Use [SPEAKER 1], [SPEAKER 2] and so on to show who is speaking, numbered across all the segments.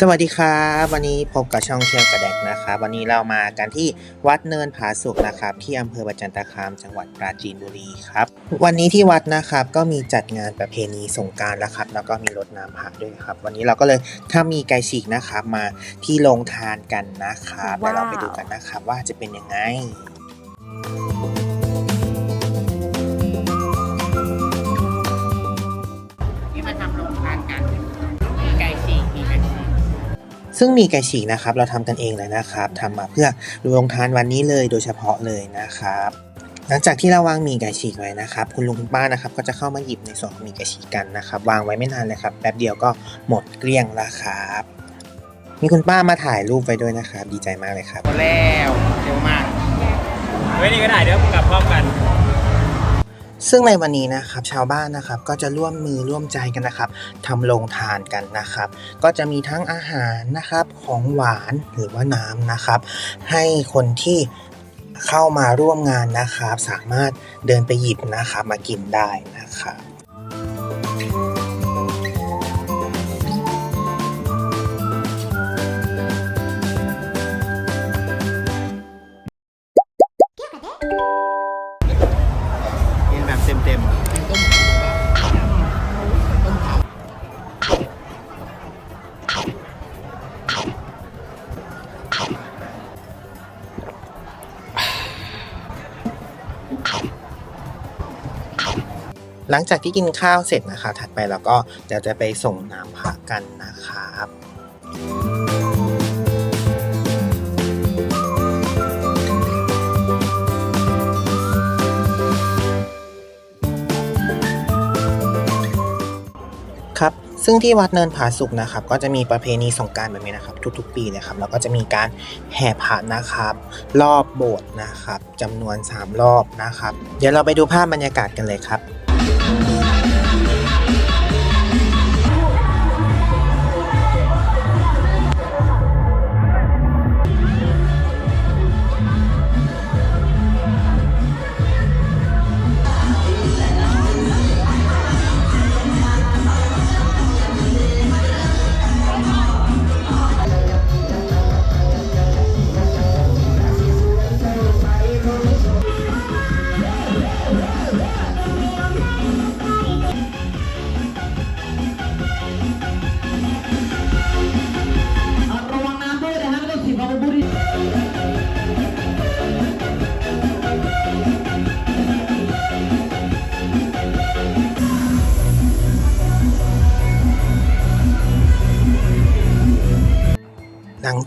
[SPEAKER 1] สวัสดีครับวันนี้พบกับช่องเที่ยวกระแดกนะครับวันนี้เรามากันที่วัดเนินผาสุกนะครับ ที่อำเภอประจันตคามจังหวัดปราจีนบุรีครับวันนี้ที่วัดนะครับก็มีจัดงานประเพณีสงการแล้วครับแล้วก็มีรดน้ำพระด้วยครับ วันนี้เราก็เลยถ้ามีไก่ฉีกนะครับมาที่โรงทานกันนะครับเดี๋ยวเราไปดูกันนะครับว่าจะเป็นยังไง ซึ่งมีไก่ฉีกนะครับ เราทำกันเองเลยนะครับทำมาเพื่อโรงทานวันนี้เลยโดยเฉพาะเลยนะครับหลังจากที่เราวางหมีไก่ฉีกไว้นะครับ คุณลุงคุณป้านะครับก็จะเข้ามาหยิบในส่วนของหมีไก่ฉีกกันนะครับ วางไว้ไม่นานเลยครับแป๊บเดียวก็หมดเกลี้ยงแล้วครับมีคุณป้ามาถ่ายรูปไว้ด้วยนะครับ ดีใจมากเลยครับ
[SPEAKER 2] หมดแล้วเร็วมาก
[SPEAKER 3] เว้ยนี่ก็ได้เดี๋ยวกลับพร้อมกัน
[SPEAKER 1] ซึ่งในวันนี้นะครับชาวบ้านนะครับก็จะร่วมมือร่วมใจกันนะครับทำโรงทานกันนะครับ ก็จะมีทั้งอาหารนะครับของหวานหรือว่าน้ำนะครับ ให้คนที่เข้ามาร่วมงานนะครับ สามารถเดินไปหยิบนะครับมากินได้นะครับ หลังจากที่กินข้าวเสร็จนะครับถัดไปเราก็เดี๋ยวจะไปส่งน้ำพระกันนะครับครับซึ่งที่วัดเนินผาสุกนะครับ ก็จะมีประเพณีสงการแบบนี้นะครับ ทุกๆ ปีเลยครับแล้วก็จะมีการแห่พระนะครับ รอบโบสถ์นะครับจำนวน 3 รอบนะครับ เดี๋ยวเราไปดูภาพบรรยากาศกันเลยครับ
[SPEAKER 4] ร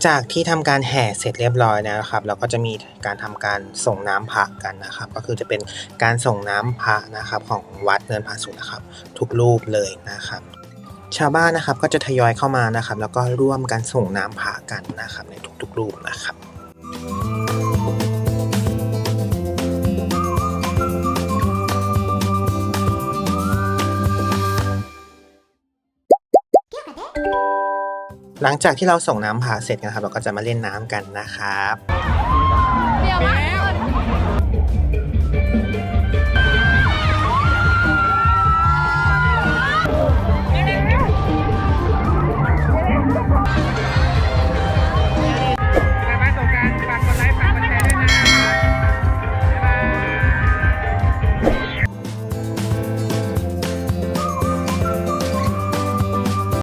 [SPEAKER 1] จากที่ทำการแห่เสร็จเรียบร้อยนะครับ เราก็จะมีการทำการส่งน้ำพระกันนะครับ ก็คือจะเป็นการส่งน้ำพระนะครับของวัดเนินผาสุนะครับ ทุกรูปเลยนะครับ ชาวบ้านนะครับก็จะทยอยเข้ามานะครับ แล้วก็ร่วมกันส่งน้ำพระกันนะครับ ในทุกๆรูปนะครับ หลังจากที่เราส่งน้ำผาเสร็จนะครับ เราก็จะมาเล่นน้ำกันนะครับ